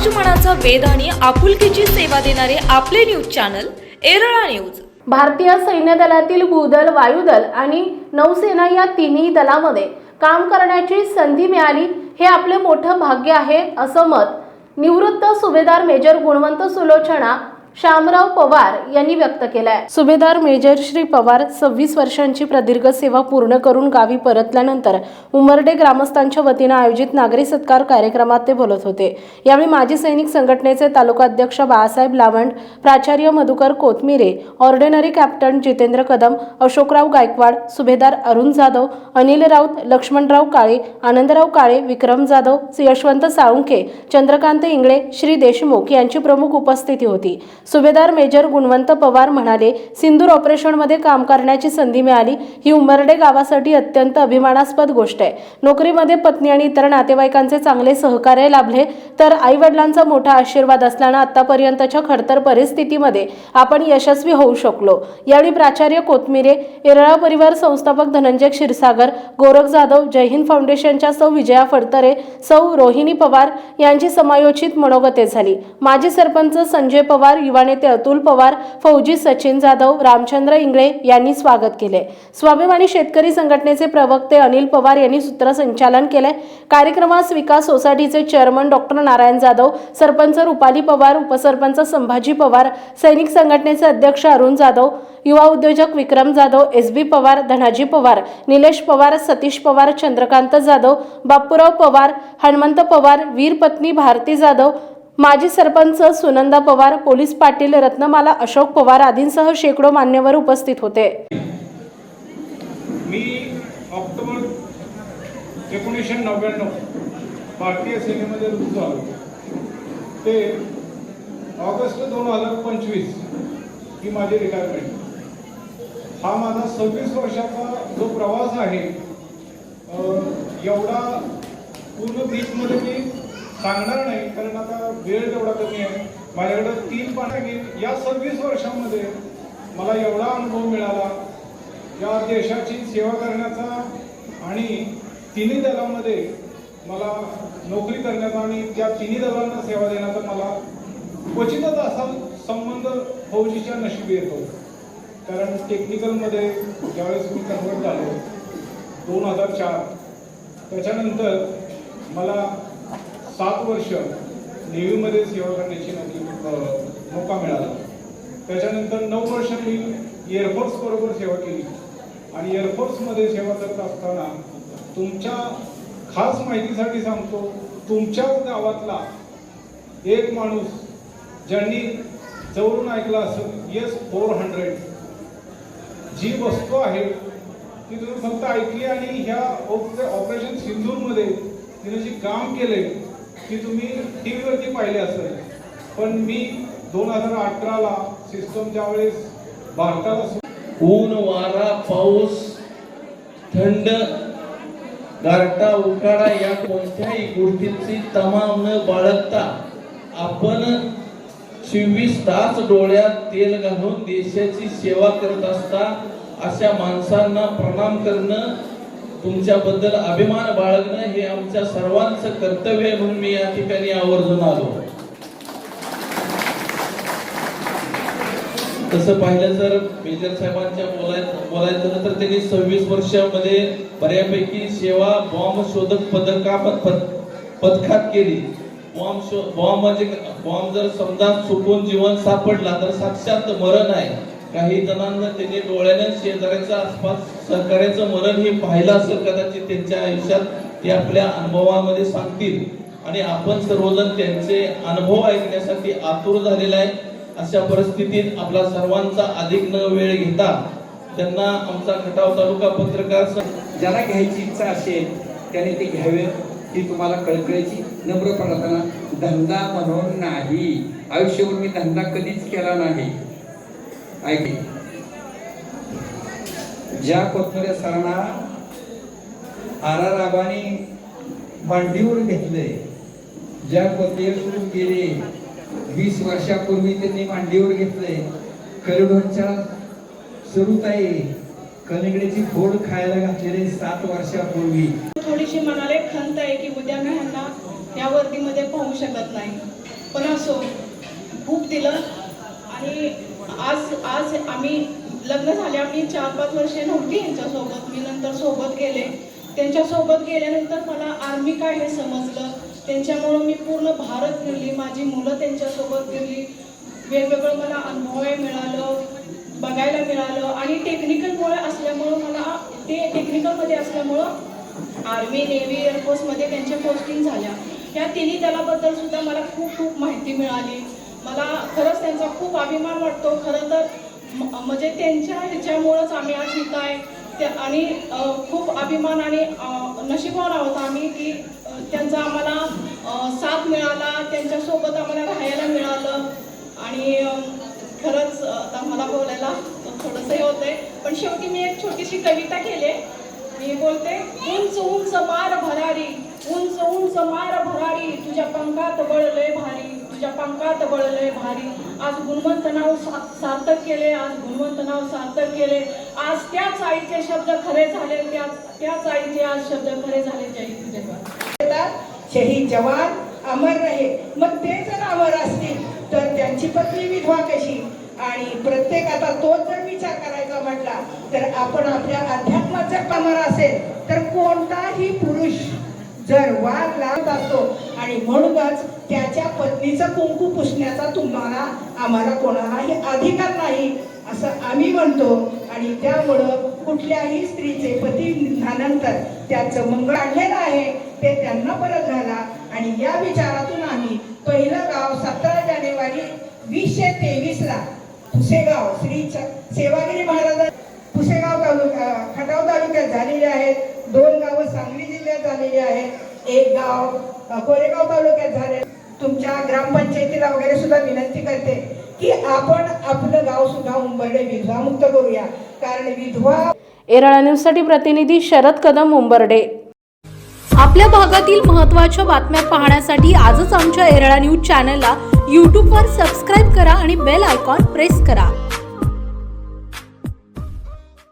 समाजमनाचा वेध आणि आपुलकीची सेवा देणारे आपले न्यूज चॅनल एरळा न्यूज. भारतीय सैन्य दलातील भूदल वायुदल आणि नौसेना या तिन्ही दलामध्ये काम करण्याची संधी मिळाली हे आपले मोठं भाग्य आहे असं मत निवृत्त सुभेदार मेजर गुणवंत सुलोचना श्यामराव पवार यांनी व्यक्त केलाय. आहे सुभेदार मेजर श्री पवार सव्वीस वर्षांची प्रदीर्घ सेवा पूर्ण करून गावी परतल्यानंतर उमरडे ग्रामस्थांच्या वतीनं आयोजित नागरी सत्कार कार्यक्रमात ते बोलत होते. यावेळी माजी सैनिक संघटनेचे तालुका अध्यक्ष बाळासाहेब लावंड प्राचार्य मधुकर कोथमिरे ऑर्डिनरी कॅप्टन जितेंद्र कदम अशोकराव गायकवाड सुभेदार अरुण जाधव अनिल राऊत लक्ष्मणराव काळे आनंदराव काळे विक्रम जाधव यशवंत साळुंखे चंद्रकांत इंगळे श्री देशमुख यांची प्रमुख उपस्थिती होती. सुभेदार मेजर गुणवंत पवार म्हणाले सिंदूर ऑपरेशनमध्ये काम करण्याची संधी मिळाली. ही उमरडे गावासाठी अत्यंत अभिमानास्पद गोष्ट आहे. नोकरीमध्ये पत्नी आणि इतर नातेवाईकांचे चांगले सहकार्य लाभले तर आई वडिलांचा मोठा आशीर्वाद असल्यानं आतापर्यंतच्या खडतर परिस्थितीमध्ये आपण यशस्वी होऊ शकलो. यावेळी प्राचार्य कोथमिरे येरळा परिवार संस्थापक धनंजय क्षीरसागर गोरख जाधव जय हिंद फाउंडेशनच्या सौ विजया फडतरे सौ रोहिणी पवार यांची समायोजित मनोगते झाली. माजी सरपंच संजय पवार युवा नेते अतुल पवार फौजी सचिन जाधव रामचंद्र इंगळे यांनी स्वागत केले. स्वाभिमानी शेतकरी संघटनेचे प्रवक्ते अनिल पवार यांनी सूत्रसंचालन केले. कार्यक्रमास विकास सोसायटीचे चेअरमन डॉक्टर नारायण जाधव सरपंच रुपाली पवार उपसरपंच संभाजी पवार सैनिक संघटनेचे अध्यक्ष अरुण जाधव युवा उद्योजक विक्रम जाधव एस बी पवार धनाजी पवार निलेश पवार सतीश पवार चंद्रकांत जाधव बापूराव पवार हनुमंत पवार वीरपत्नी भारती जाधव माजी सरपंच सुनंदा पवार पोलीस पाटील रत्नमाला अशोक पवार आदींसह शेकडो मान्यवर उपस्थित होते. मी ऑक्टोबर एकोणीसशे नव्याण्णव भारतीय सेनेमध्ये रुजू झालो. ते ऑगस्ट दोन हजार पंचवीस ही माझी रिटायरमेंट हा माझा सव्वीस वर्षाचा जो प्रवास आहे एवढा पूर्ण बीचमध्ये मी सांगणार नाही कारण आता वेळ तेवढा कमी आहे. माझ्याकडं तीन पानं या सव्वीस वर्षामध्ये मला एवढा अनुभव मिळाला. या देशाची सेवा करण्याचा आणि तिन्ही दलामध्ये मला नोकरी करण्याचा आणि त्या तिन्ही दलांना सेवा देण्याचा मला क्वचितच असा संबंध फौजीच्या नशिबी येतो. कारण टेक्निकलमध्ये ज्यावेळेस मी कन्वर्ट झालो दोन हजार चार त्याच्यानंतर मला सात वर्ष नेव्हीमध्ये सेवा करण्याची नोकरी मौका मिळाला. त्याच्यानंतर नऊ वर्ष मी एअरफोर्स बरोबर सेवा केली. आणि एअरफोर्समध्ये सेवा करत असताना तुमच्या खास माहितीसाठी सांगतो तुमच्याच गावातला एक माणूस ज्यांनी जवळून ऐकला असेल येस फोर हंड्रेड जी वस्तू आहे ती तुम्ही फक्त ऐकली आणि ह्या ऑपरेशन सिंधूरमध्ये तिने जे काम केले की तुम्ही टी व्हीवरती पाहिले असेल. पण मी दोन हजार अठराला सिस्टम ज्यावेळेस भारताला ऊन वारा पाऊस थंड गारटा उकाडा या कोणत्याही गोष्टींची तमाम न बाळगता आपण चोवीस तास डोळ्यात तेल घालून देशाची सेवा करत असता अशा माणसांना प्रणाम करणं तुमच्याबद्दल अभिमान बाळगणं हे आमच्या सर्वांचं कर्तव्य म्हणून मी या ठिकाणी आवर्जून आलो. तसं पाहिलं तर मेजर साहेबांच्या बोलाय बोलायचं झालं तर त्यांनी सव्वीस वर्षामध्ये बऱ्यापैकी सेवा बॉम्ब शोधक पदका पद- पदकात केली. बॉम्ब शो बॉम्ब म्हणजे बॉम्ब जर समजा चुकून जीवन सापडला तर साक्षात मरण आहे. काही जणांना त्यांनी डोळ्यानं शेजाऱ्याच्या आसपास सहकार्याचं मरण हे पाहिलं असेल कदाचित त्यांच्या आयुष्यात ते आपल्या अनुभवामध्ये सांगतील. आणि आपण सर्वजण त्यांचे अनुभव ऐकण्यासाठी आतुर झालेला आहे अशा परिस्थितीत आपला सर्वांचा अधिक न वेळ घेता त्यांना आमचा खटाव तालुका पत्रकार ज्याला घ्यायची इच्छा असेल त्याने ते घ्यावे ही तुम्हाला कळकळीची नम्र प्रार्थना धंदा म्हणून नाही. आयुष्यभर मी धंदा कधीच केला नाही. ज्या कोथमऱ्या सरांना आर आर आबाने मांडीवर घेतले ज्या कोथमीर गेले वीस वर्षापूर्वी त्यांनी मांडीवर घेतले कलिडोनच्या सुरुताई कलिगडीची फोड खायला घातलेले सात वर्षापूर्वी. थोडीशी मनाला एक खंत आहे की उद्या मी ह्यांना या वर्दीमध्ये पाहू शकत नाही. पण असो खूप दिलं आणि आज आज आम्ही लग्न झाले. मी चार पाच वर्षे नव्हती यांच्यासोबत. मी नंतर सोबत गेले. त्यांच्यासोबत गेल्यानंतर मला आर्मी काय हे समजलं? त्यांच्यामुळं मी पूर्ण भारत फिरली. माझी मुलं त्यांच्यासोबत फिरली. वेगवेगळं मला अनुभव मिळालं बघायला मिळालं. आणि टेक्निकलमुळे असल्यामुळं मला ते टेक्निकलमध्ये असल्यामुळं आर्मी नेव्ही एअरफोर्समध्ये त्यांच्या पोस्टिंग झाल्या. या तिन्ही दलाबद्दल सुद्धा मला खूप खूप माहिती मिळाली. मला खरंच त्यांचा खूप अभिमान वाटतो. खरं तर म- म्हणजे त्यांच्या ह्याच्यामुळंच आम्ही आज इथं आहे. त्या आणि खूप अभिमान आणि अ, आहोत आम्ही की त्यांचा आम्हाला साथ मिळाला त्यांच्यासोबत आम्हाला राहायला मिळालं. आणि खरंच आता मला बोलायला थोडंसं हे होतंय. पण शेवटी मी एक छोटीशी कविता केली मी बोलते उंच उंच मार भरारी उंच उंच मार भरारी तुझ्या पंखात बळलय भारी. तुझ्या पंखात बळलय भारी. आज गुणवंत नाव सार्थक केले आज गुणवंत नाव सार्थक केले. आज त्याच आईचे शब्द खरे झाले त्याच आईचे आज शब्द खरे झाले जय शहीद जवान अमर रहे. मग ते जर अमर असतील तर त्यांची पत्नी विधवा कशी? आणि प्रत्येक आता तोच जर विचार करायचा म्हटला तर आपण आपल्या अध्यात्मात जर अमर असेल तर कोणताही पुरुष जर वाद लावत असतो आणि म्हणूनच त्याच्या पत्नीचं कुंकू पुसण्याचा तुम्हाला आम्हाला कोणालाही अधिकार नाही असं आम्ही म्हणतो. आणि त्यामुळं कुठल्याही स्त्रीचे पती निधनानंतर त्याचं मंगळ आणलेलं आहे ते त्यांना परत घाला. आणि या विचारातून आम्ही पहिलं गाव सतरा जानेवारी वीसशे तेवीसला पुसेगाव श्री सेवागिरी महाराज पुसेगाव तालुका खटाव तालुक्यात झालेले आहेत. जिल्ह्यात झालेली आहेत एक गाव कोरेगाव तालुक्यात झाले. तुमच्या ग्रामपंचायतीला वगैरे सुद्धा विनंती करते की आपण आपलं गाव सुद्धा उंबरडे विधवा मुक्त करूया. कारण विधवा एरळा न्यूजसाठी प्रतिनिधी शरद कदम उंबर्डे. आपल्या भागातील महत्त्वाच्या बातम्या पाहण्यासाठी आजच आमच्या एरळा न्यूज चॅनलला यूट्यूबवर सबस्क्राईब करा आणि बेल आयकॉन प्रेस करा.